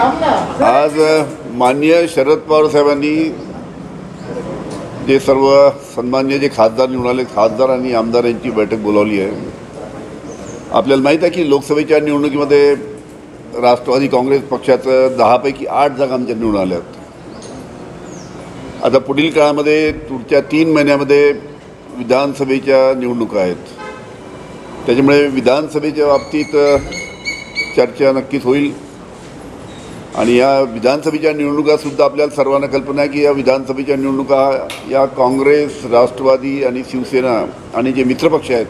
आज माननीय शरद पवार साहेबांनी जे सर्व सन्मान्य जे खासदार निवडून आले खासदार आणि आमदार यांची बैठक बोलावली आहे. आपल्याला माहीत आहे की लोकसभेच्या निवडणुकीमध्ये राष्ट्रवादी काँग्रेस पक्षाचं दहापैकी आठ जागा आमच्या निवडून आल्या आहेत. आता पुढील काळामध्ये पुढच्या तीन महिन्यामध्ये विधानसभेच्या निवडणुका आहेत. त्याच्यामुळे विधानसभेच्या बाबतीत चर्चा नक्कीच होईल. आणि या विधानसभेच्या निवडणुकासुद्धा आपल्याला सर्वांना कल्पना आहे की या विधानसभेच्या निवडणुका या काँग्रेस राष्ट्रवादी आणि शिवसेना आणि जे मित्रपक्ष आहेत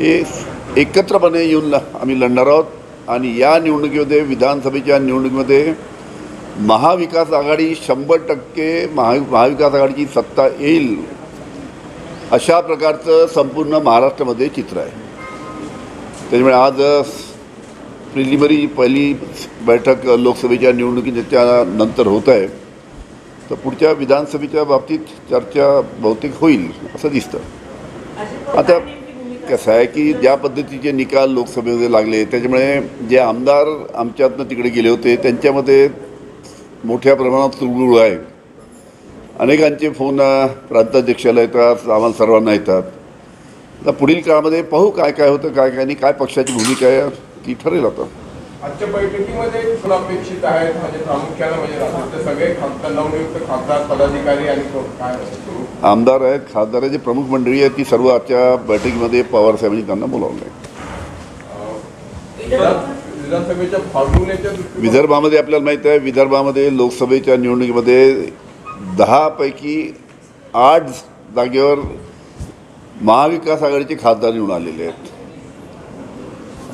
हे एकत्रपणे येऊन ल- आम्ही लढणार आहोत. आणि या निवडणुकीमध्ये विधानसभेच्या निवडणुकीमध्ये महाविकास आघाडी शंभर टक्के महा महाविकास आघाडीची सत्ता येईल अशा प्रकारचं संपूर्ण महाराष्ट्रामध्ये चित्र आहे. त्याच्यामुळे आज प्रिलिमरी पहिली बैठक लोकसभेच्या निवडणुकीच्या नंतर होत आहे. तर पुढच्या विधानसभेच्या बाबतीत चर्चा बहुतेक होईल असं दिसतं. आता कसं आहे की ज्या पद्धतीचे निकाल लोकसभेमध्ये लागले त्याच्यामुळे जे आमदार आमच्यातनं तिकडे गेले होते त्यांच्यामध्ये मोठ्या प्रमाणात तुळगुळ आहे. अनेकांचे फोन प्रांताध्यक्षाला येतात आम्हाला सर्वांना येतात. तर पुढील काळामध्ये पाहू काय काय होतं काय काय नाही काय पक्षाची भूमिका आहे ती ठरेल आता. आजच्या बैठकीमध्ये अपेक्षित आहेत. म्हणजे प्रामुख्याने म्हणजे सगळे खासदार नवनियुक्त खासदार पदाधिकारी आणि काय आमदार आहेत खासदार आहेत, जे प्रमुख मंडळी आहेत. ती सर्व आजच्या बैठकीमध्ये पवार साहेबांनी त्यांना बोलावलं आहे. विदर्भामध्ये आपल्याला माहीत आहे विदर्भामध्ये लोकसभेच्या निवडणुकीमध्ये दहापैकी आठ जागेवर महाविकास आघाडीचे खासदार निवडून आलेले आहेत.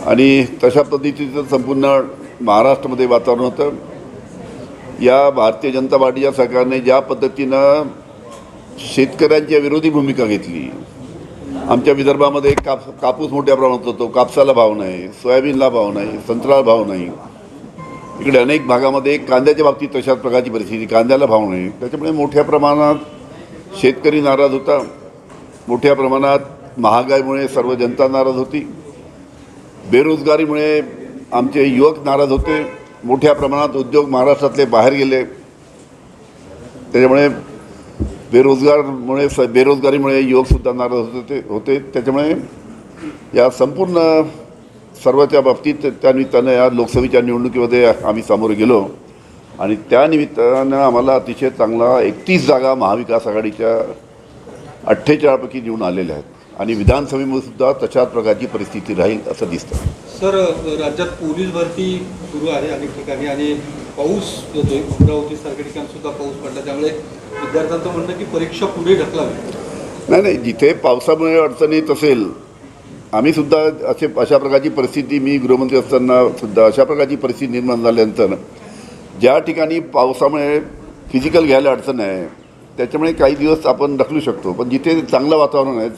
आणि तशा पद्धतीचं संपूर्ण महाराष्ट्रामध्ये वातावरण होतं. या भारतीय जनता पार्टीच्या सरकारने ज्या पद्धतीनं शेतकऱ्यांच्या विरोधी भूमिका घेतली आमच्या विदर्भामध्ये काप कापूस मोठ्या प्रमाणात होतो कापसाला भाव नाही सोयाबीनला भाव नाही संत्र्याला भाव नाही. इकडे अनेक भागामध्ये कांद्याच्या बाबतीत तशाच प्रकारची परिस्थिती कांद्याला भाव नाही. त्याच्यामुळे मोठ्या प्रमाणात शेतकरी नाराज होता. मोठ्या प्रमाणात महागाईमुळे सर्व जनता नाराज होती. बेरोजगारीमुळे आमचे युवक नाराज होते. मोठ्या प्रमाणात उद्योग महाराष्ट्रातले बाहेर गेले. त्याच्यामुळे बेरोजगारमुळे स बेरोजगारीमुळे युवकसुद्धा नाराज होते होते त्याच्यामुळे या संपूर्ण सर्वाच्या बाबतीत त्यानिमित्तानं या लोकसभेच्या निवडणुकीमध्ये आम्ही सामोरे गेलो. आणि त्या निमित्तानं आम्हाला अतिशय चांगला एकतीस जागा महाविकास आघाडीच्या अठ्ठेचाळपैकी निवडून आलेल्या आहेत. आणि विधानसभेमध्ये सुद्धा तशाच प्रकारची परिस्थिती राहील असं दिसतं. सर राज्यात पोलीस भरती सुरू आहे अनेक ठिकाणी आणि पाऊस होतोय अमरावतीसारख्या ठिकाणी सुद्धा पाऊस पडला. त्यामुळे विद्यार्थ्यांचं म्हणणं की परीक्षा पुढे ढकलावी. नाही नाही जिथे पावसामुळे अडचण येत असेल आम्ही सुद्धा असे अशा प्रकारची परिस्थिती मी गृहमंत्री असताना सुद्धा अशा प्रकारची परिस्थिती निर्माण झाल्यानंतर ज्या ठिकाणी पावसामुळे फिजिकल घ्यायला अडचण आहे त्याच्यामुळे काही दिवस आपण ढकलू शकतो. पण जिथे चांगलं वातावरण आहे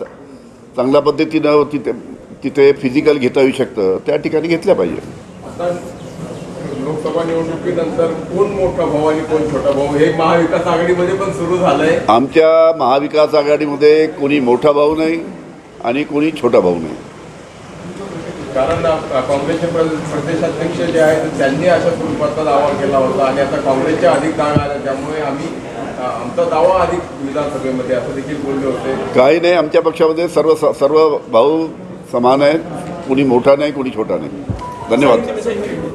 चांगल्या पद्धतीनं तिथे तिथे फिजिकल घेता येऊ शकतं. त्या ठिकाणी घेतल्या पाहिजे. लोकसभा निवडणुकीनंतर कोण मोठा भाऊ आणि कोण छोटा भाऊ? हे महाविकास आघाडीमध्ये पण सुरू झालंय. आमच्या महाविकास आघाडीमध्ये कोणी मोठा भाऊ नाही आणि कोणी छोटा भाऊ नाही. कारण काँग्रेसचे प्र- प्रदेशाध्यक्ष जे आहेत त्यांनी अशा स्वरूपाचा दावा केला होता आणि आता काँग्रेसच्या अधिक जागा आल्या. त्यामुळे आम्ही आमचा दावा अधिक विधानसभेमध्ये असं देखील बोलले होते. काही नाही आमच्या पक्षामध्ये सर्व सर्व भाऊ समान आहेत. कोणी मोठा नाही कोणी छोटा नाही. धन्यवाद.